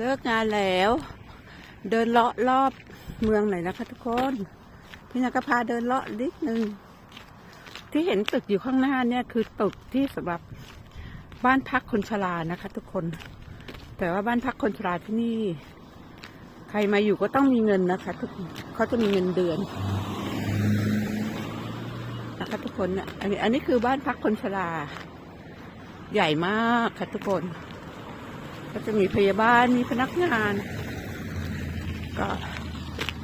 เลิกงานแล้ว เดินเลาะรอบเมืองหน่อยนะคะทุกคน พี่นาก็พาเดินเลาะนิดนึง ที่เห็นตึกอยู่ข้างหน้าเนี่ยคือตึกที่สำหรับบ้านพักคนชรานะคะ ทุกคน แต่ว่าบ้านพักคนชราที่นี่ ใครมาอยู่ก็ต้องมีเงินนะคะ ทุกคนเขาจะมีเงินเดือนนะคะทุกคนอันนี้อันนี้คือบ้านพักคนชรา ใหญ่มากค่ะทุกคน ก็จะมีพยาบาลมีพนักงาน ก็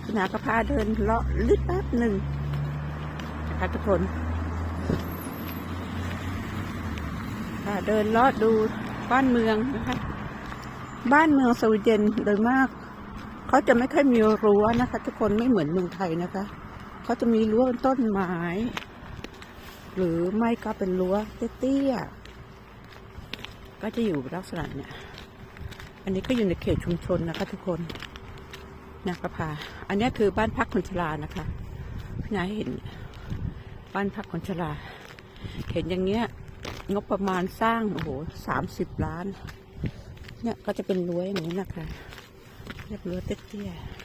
คุณอาก็พาเดินเลาะลึกแป๊บหนึ่งนะคะทุกคนพาเดินเลาะดูบ้านเมืองนะคะบ้านเมืองสวีเดนโดยมากเขาจะไม่ค่อยมีรั้วนะคะ ทุกคนไม่เหมือนเมืองไทยนะคะเขาจะมีรั้วเป็นต้นไม้หรือไม่ก็เป็นรั้วเตี้ยๆก็จะอยู่ลักษณะเนี่ย อันนี้ก็อยู่ในเขตชุมชนนะคะ ทุกคนนะกระพาอันนี้คือบ้านพักคนชรานะคะพี่นายเห็นบ้านพักคนชรา เห็นอย่างเงี้ยงบประมาณสร้าง โอ้โหสามสิบล้าน เนี่ยก็จะเป็นรั้วอย่างนี้นะคะเรียกรั้วเตี้ยๆ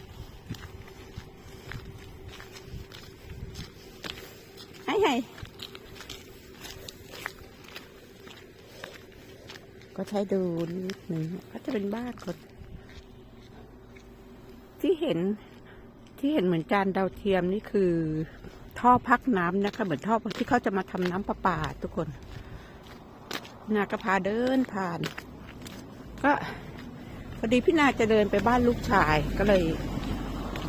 ให้ให้ ก็ใช้ดูนิดหนึ่งก็จะเป็นบ้านคนที่เห็นที่เห็นเหมือนจานดาวเทียมนี่คือ ท่อพักน้ำนะคะ เหมือนท่อที่เขาจะมาทำน้ำประปาทุกคนนากระพาเดินผ่าน ก็พอดีพี่นาจะเดินไปบ้านลูกชายก็เลย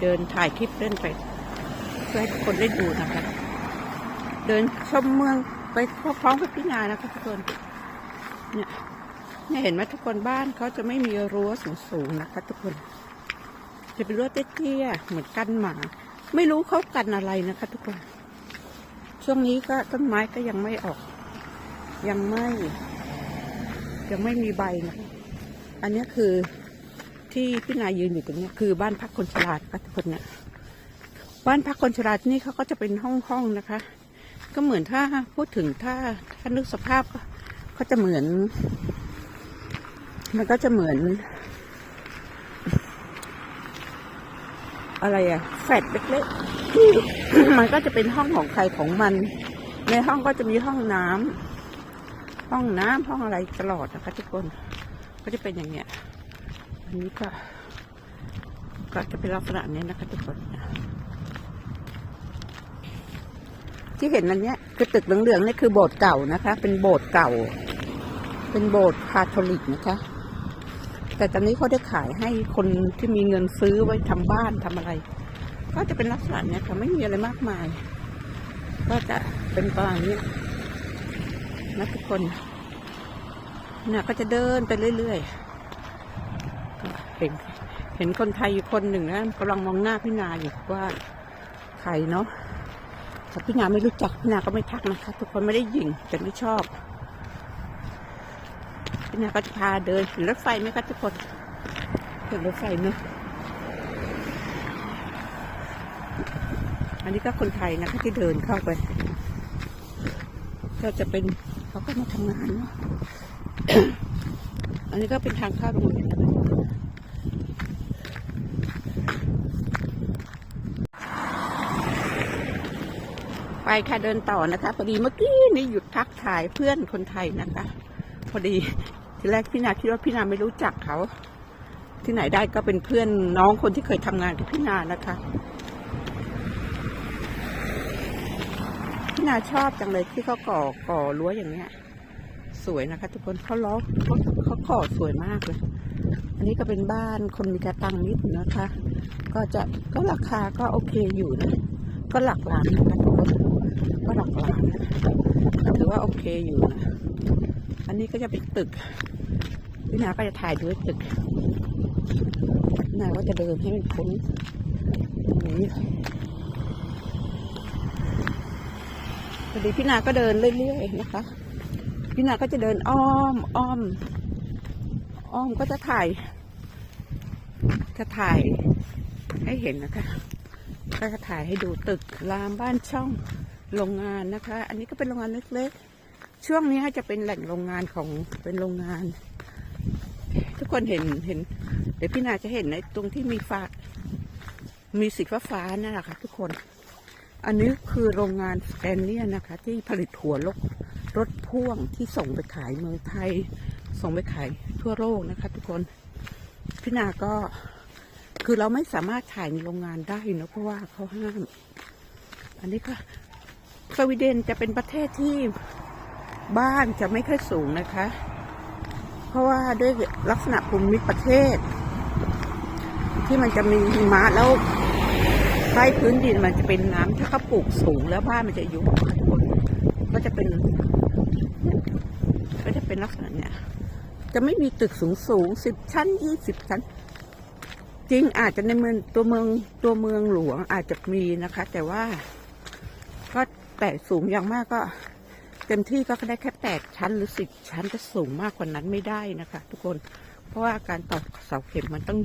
เดินถ่ายคลิปเล่นไปเพื่อให้คนได้ดูนะคะ เดินชมเมืองไปพร้อมกับพี่นานะคะทุกคนเนี่ย เนี่ยเห็นไหมทุกคนบ้านเขาจะไม่มีรั้วสูงๆนะคะ ทุกคน จะเป็นรั้วเตี้ยๆเหมือนกันหมา ไม่รู้เขากันอะไรนะคะ ทุกคน ช่วงนี้ก็ต้นไม้ก็ยังไม่ออก ยังไม่ ยังไม่มีใบนะอันนี้คือที่พี่นายยืนอยู่ตรงนี้คือบ้านพักคนชราค่ะทุกคนเนี่ยบ้านพักคนชราที่นี่เขาก็จะเป็นห้องห้องๆนะคะ ก็เหมือนถ้าพูดถึงถ้าถ้านึกสภาพก็ก็จะเหมือน มันก็จะเหมือน อะไรอะแฟลตเล็กๆ มันก็จะเป็นห้องของใครของมัน ในห้องก็จะมีห้องน้ำห้องน้ำห้องอะไรตลอดนะคะทุกคน ก็จะเป็นอย่างเนี้ย อันนี้ก็ ก็จะเป็นลักษณะนี้นะคะทุกคนที่เห็นอันเนี้ยคือตึกเหลืองๆนี่คือโบสถ์เก่านะคะ เป็นโบสถ์เก่า เป็นโบสถ์คาทอลิกนะคะ แต่ตอนนี้เขาได้ขายให้คนที่มีเงินซื้อไว้ทำบ้านทำอะไร ก็จะเป็นลักษณะเนี้ยค่ะไม่มีอะไรมากมาย ก็จะเป็นประมาณนี้นะทุกคนน่ะก็จะเดินไปเรื่อยๆก็เห็นเห็นคนไทยอยู่คนหนึ่งนะกำลังมองหน้าพี่นาอยู่ว่าใครเนาะแต่พี่นาไม่รู้จักพี่นาก็ไม่ทักนะคะ ทุกคนไม่ได้ยิงแต่ไม่ชอบ พี่นาก็จะพาเดินเห็นรถไฟไหมคะทุกคนเห็นรถไฟไหมอันนี้ก็คนไทยนะคะที่เดินเข้าไป ก็จะเป็นเขาก็มาทำงานเนาะอันนี้ก็เป็นทางเข้าโรงเรียนนะคะไปค่ะเดินต่อนะคะพอดีเมื่อกี้นี่หยุดทักทายเพื่อนคนไทยนะคะ พอดี ทีแรกพี่นาคิดว่าพี่นาไม่รู้จักเขา ที่ไหนได้ก็เป็นเพื่อนน้องคนที่เคยทำงานกับพี่นานะคะพี่นาชอบจังเลยที่เขาก่อก่อรั้วอย่างเนี้ย สวยนะคะ ทุกคนเขาล้อเขาเขาก่อสวยมากเลยอันนี้ก็เป็นบ้านคนมีกระตังนิดนะคะ ก็จะก็ราคาก็โอเคอยู่นะก็หลักล้านนะคะทุกคนก็หลักล้านนะถือว่าโอเคอยู่นะอันนี้ก็จะเป็นตึก พี่นาก็จะถ่ายด้วยตึกพี่นาก็จะเดินให้มันพ้นตรงนี้พอดีพี่นาก็เดินเรื่อยๆนะคะ พี่นาก็จะเดินอ้อมอ้อม อ้อมก็จะถ่าย จะถ่ายให้เห็นนะคะ ก็จะถ่ายให้ดูตึกรามบ้านช่องโรงงานนะคะ อันนี้ก็เป็นโรงงานเล็กๆ ช่วงนี้จะเป็นแหล่งโรงงานของเป็นโรงงาน คนเห็นเห็น เดี๋ยวพี่นาจะเห็นในตรงที่มีฟ้า มีสีฟ้าฟ้านั่นแหละค่ะ ทุกคน อันนี้คือโรงงานสแกนเนียนะคะ ที่ผลิตหัวรถรถพ่วงที่ส่งไปขายเมืองไทย ส่งไปขายทั่วโลกนะคะ ทุกคนพี่นาก็คือเราไม่สามารถถ่ายในโรงงานได้นะเพราะว่าเขาห้าม อันนี้ก็สวีเดนจะเป็นประเทศที่บ้านจะไม่ค่อยสูงนะคะ เพราะว่าด้วยลักษณะภูมิประเทศ ที่มันจะมีหิมะแล้วใต้พื้นดินมันจะเป็นน้ำถ้าเขาปลูกสูงแล้วบ้านมันจะยุบก็จะเป็น ก็จะเป็นลักษณะเนี้ยจะไม่มีตึกสูงสูงสิบชั้นยี่สิบชั้น จริงอาจจะในเมืองตัวเมืองตัวเมืองหลวงอาจจะมีนะคะ แต่ว่าก็แต่สูงอย่างมากก็ เต็มที่ก็ได้แค่แปดชั้นหรือสิบชั้นจะสูงมากกว่านั้นไม่ได้นะคะ ทุกคนเพราะว่าการตอกเสาเข็มมันต้อง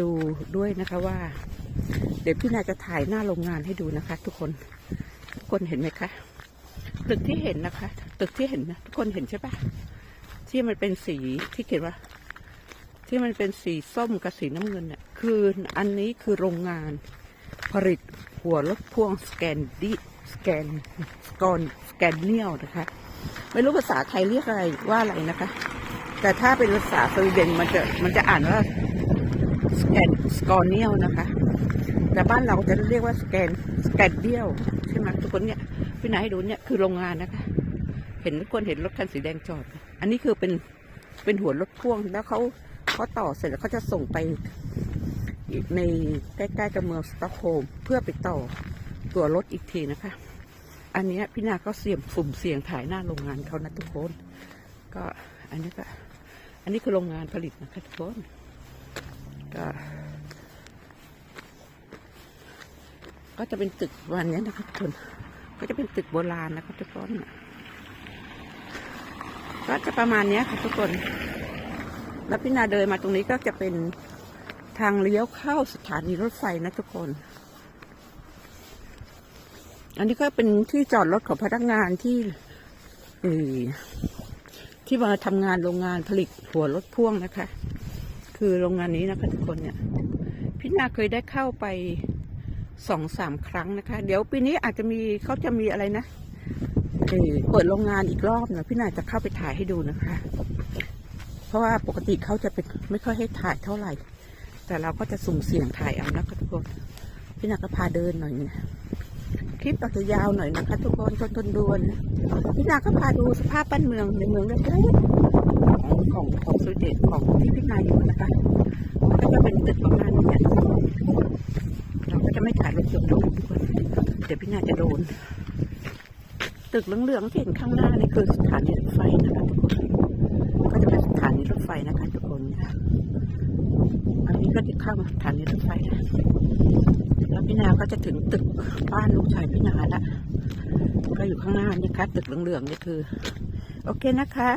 ดูด้วยนะคะว่า เดี๋ยวพี่นาจะถ่ายหน้าโรงงานให้ดูนะคะ ทุกคนทุกคนเห็นไหมคะตึกที่เห็นนะคะ ตึกที่เห็นนะทุกคนเห็นใช่ปะที่มันเป็นสีที่เขียนว่า ที่มันเป็นสีส้มกับสีน้ำเงินเนี่ยคืออันนี้คือโรงงานผลิตหัวรถพ่วงสแกนดิ สแกนกอนสแกนเนียลนะคะ ไม่รู้ภาษาไทยเรียกอะไรว่าอะไรนะคะ แต่ถ้าเป็นภาษาสวีเดนมันจะมันจะอ่านว่าสแกนสกอเนียลนะคะ แต่บ้านเราจะเรียกว่าสแกนสแกนเดียลใช่ไหมทุกคนเนี่ยพี่นายให้ดูเนี่ยคือโรงงานนะคะ เห็นทุกคนเห็นรถคันสีแดงจอด อันนี้คือเป็นเป็นหัวรถพ่วงแล้วเขาเขาต่อเสร็จแล้วเขาจะส่งไปในใกล้ๆกับเมืองสตอกโฮล์มเพื่อไปต่อ ตัวรถอีกทีนะคะ อันนี้พี่นาก็เสี่ยมสุ่มเสี่ยงถ่ายหน้าโรงงานเขานะทุกคน ก็อันนี้ก็ อันนี้คือโรงงานผลิตนะคะทุกคน ก็ ก็จะเป็นตึกวันนี้นะคะทุกคน ก็จะเป็นตึกโบราณนะคะทุกคนก็จะประมาณนี้ค่ะทุกคน แล้วพี่นาเดินมาตรงนี้ก็จะเป็นทางเลี้ยวเข้าสถานีรถไฟนะทุกคน อันนี้ก็เป็นที่จอดรถของพนักงานที่เออที่มาทำงานโรงงานผลิตหัวรถพ่วงนะคะ คือโรงงานนี้นะคะทุกคนเนี่ยพี่นาเคยได้เข้าไปสองสามครั้งนะคะ เดี๋ยวปีนี้อาจจะมีเขาจะมีอะไรนะเออเปิดโรงงานอีกรอบนะพี่นาจะเข้าไปถ่ายให้ดูนะคะ เพราะว่าปกติเขาจะเป็นไม่ค่อยให้ถ่ายเท่าไหร่ แต่เราก็จะสุ่มเสี่ยงถ่ายเอานะคะทุกคนพี่นาก็พาเดินหน่อยเนี่ย คลิปอาจจะยาวหน่อยนะคะ ทุกคนทนทนดูนะพี่นาก็พาดูสภาพบ้านเมืองในเมืองเล็กๆของของของสวีเดนของที่พี่นาอยู่นะคะก็จะเป็นตึกประมาณนี้เราก็จะไม่ถ่ายรถยนต์นทุกคนเดี๋ยวพี่นาจะโดน ตึกเหลืองๆที่เห็นข้างหน้านี่คือสถานีรถไฟนะคะทุกคนก็จะเป็นสถานีรถไฟนะคะทุกคนค่ะอันนี้ก็จะเข้ามาสถานีรถไฟนะ แล้วพี่นาก็จะถึงตึกบ้านลูกชายพี่นาละก็อยู่ข้างหน้านี่ค่ะตึกเหลืองๆนี่คือ โอเคนะคะ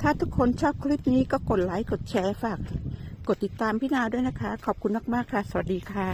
ถ้าทุกคนชอบคลิปนี้ก็กดไลค์กดแชร์ฝาก กดติดตามพี่นาด้วยนะคะ ขอบคุณมากๆค่ะ สวัสดีค่ะ